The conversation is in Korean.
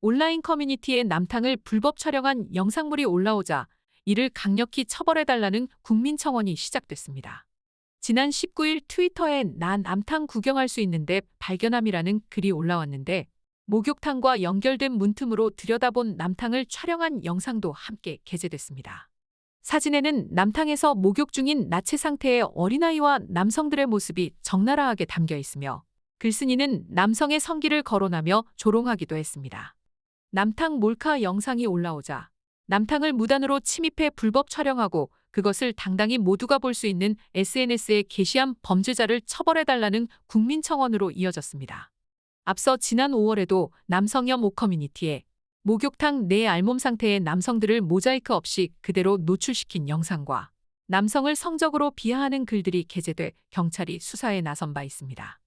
온라인 커뮤니티에 남탕을 불법 촬영한 영상물이 올라오자 이를 강력히 처벌해달라는 국민청원이 시작됐습니다. 지난 19일 트위터에 난 남탕 구경할 수 있는데 발견함이라는 글이 올라왔는데 목욕탕과 연결된 문틈으로 들여다본 남탕을 촬영한 영상도 함께 게재됐습니다. 사진에는 남탕에서 목욕 중인 나체 상태의 어린아이와 남성들의 모습이 적나라하게 담겨 있으며 글쓴이는 남성의 성기를 거론하며 조롱하기도 했습니다. 남탕 몰카 영상이 올라오자 남탕을 무단으로 침입해 불법 촬영하고 그것을 당당히 모두가 볼 수 있는 SNS에 게시한 범죄자를 처벌해달라는 국민 청원으로 이어졌습니다. 앞서 지난 5월에도 남성혐 오 커뮤니티에 목욕탕 내 알몸 상태의 남성들을 모자이크 없이 그대로 노출시킨 영상과 남성을 성적으로 비하하는 글들이 게재돼 경찰이 수사에 나선 바 있습니다.